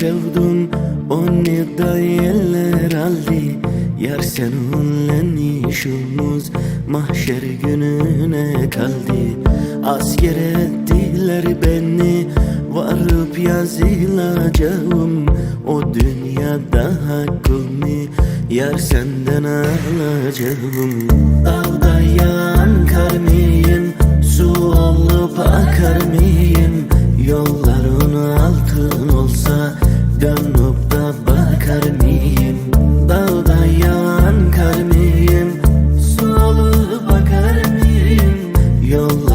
sevdum Onu da yeller aldı. Yar seninle işimiz Mahşer gününe kaldı. Asker ettiler beni Varıp yazılacağım. O dünyada hakkımı Yar senden alacağım. Dağda yağan kar mıyım Su olup akar mıyım altın olsa Dönüp da bakar mıyım? Dağda yağan kar mıyım? Su olup akar mıyım? Yol